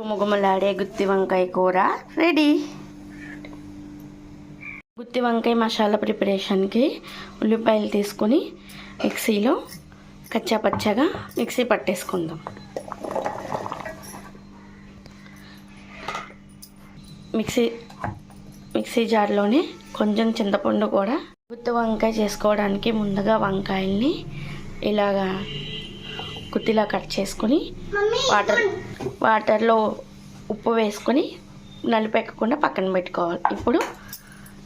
గుమగుమలాడే గుత్తి వంకాయ కూర. రెడీ గుత్తి వంకాయ మసాలా ప్రిపరేషన్కి ఉల్లిపాయలు తీసుకొని మిక్సీలో కచ్చా పచ్చగా మిక్సీ పట్టేసుకుందాం. మిక్సీ మిక్సీ జార్లోనే కొంచెం చింతపండు కూడా. గుత్తి వంకాయ చేసుకోవడానికి ముందుగా వంకాయల్ని ఇలాగా గుత్తిలా కట్ చేసుకొని వాటర్ వాటర్లో ఉప్పు వేసుకొని నలిపెక్కకుండా పక్కన పెట్టుకోవాలి. ఇప్పుడు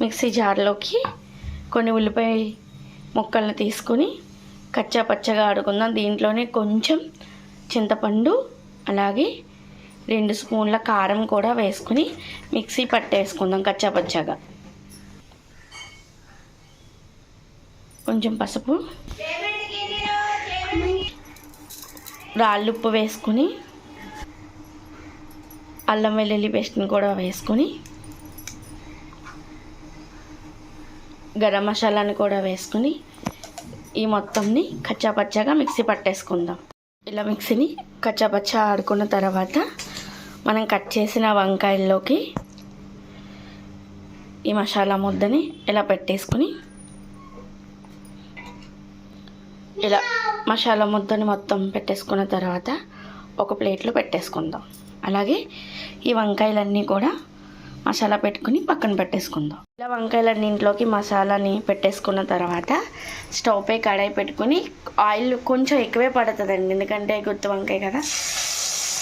మిక్సీ జార్లోకి కొన్ని ఉల్లిపాయ ముక్కలను తీసుకొని కచ్చా పచ్చగా ఆడుకుందాం. దీంట్లోనే కొంచెం చింతపండు అలాగే రెండు స్పూన్ల కారం కూడా వేసుకుని మిక్సీ పట్టేసుకుందాం కచ్చా పచ్చగా. కొంచెం పసుపు. రాళ్ళుప్పు వేసుకుని అల్లం వెల్లుల్లి పేస్ట్ని కూడా వేసుకొని గరం మసాలాని కూడా వేసుకుని ఈ మొత్తంని కచ్చాపచ్చాగా మిక్సీ పట్టేసుకుందాం. ఇలా మిక్సీని కచ్చాపచ్చా ఆడుకున్న తర్వాత మనం కట్ చేసిన వంకాయల్లోకి ఈ మసాలా ముద్దని ఇలా పెట్టేసుకుని ఇలా మసాలా ముద్దని మొత్తం పెట్టేసుకున్న తర్వాత ఒక ప్లేట్లో పెట్టేసుకుందాం. అలాగే ఈ వంకాయలన్నీ కూడా మసాలా పెట్టుకుని పక్కన పెట్టేసుకుందాం. ఇలా వంకాయలన్నీ ఇంట్లోకి మసాలాని పెట్టేసుకున్న తర్వాత స్టవ్ పై కడాయి పెట్టుకుని ఆయిల్ కొంచెం ఎక్కువే పడుతుందండి. ఎందుకంటే గుత్తి వంకాయ కదా.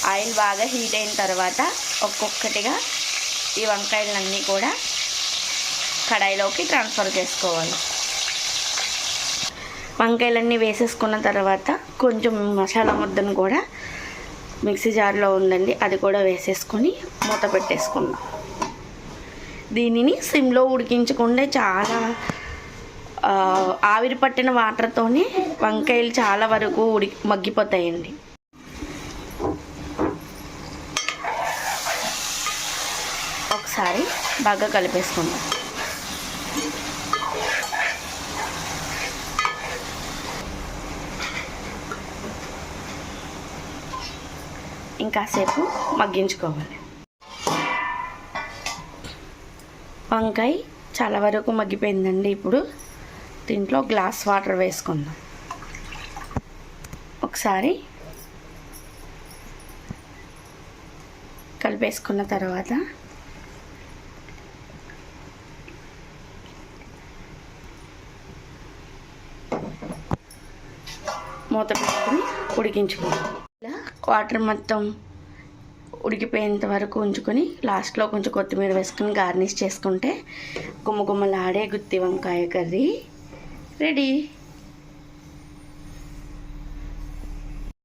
ఆయిల్ బాగా హీట్ అయిన తర్వాత ఒక్కొక్కటిగా ఈ వంకాయలన్నీ కూడా కడాయిలోకి ట్రాన్స్ఫర్ చేసుకోవాలి. వంకాయలన్నీ వేసేసుకున్న తర్వాత కొంచెం మసాలా ముద్దను కూడా మిక్సీ జార్లో ఉందండి అది కూడా వేసేసుకొని మూత పెట్టేసుకుందాం. దీనిని సిమ్లో ఉడికించకుండా చాలా ఆవిరి పట్టిన వాటర్తోనే వంకాయలు చాలా వరకు ఉడికి మగ్గిపోతాయండి. ఒకసారి బాగా కలిపేసుకుందాం. ఇంకాసేపు మగ్గించుకోవాలి. వంకాయ చాలా వరకు మగ్గిపోయిందండి ఇప్పుడు. దీంట్లో గ్లాస్ వాటర్ వేసుకుందాం. ఒకసారి కలిపేసుకున్న తర్వాత మూత పెట్టుకుని ఉడికించుకుందాం. వాటర్ మొత్తం ఉడికిపోయేంత వరకు ఉంచుకొని లాస్ట్లో కొంచెం కొత్తిమీర వేసుకొని గార్నిష్ చేసుకుంటే గుమ్మగుమ్మలాడే గుత్తి వంకాయ కర్రీ. రెడీ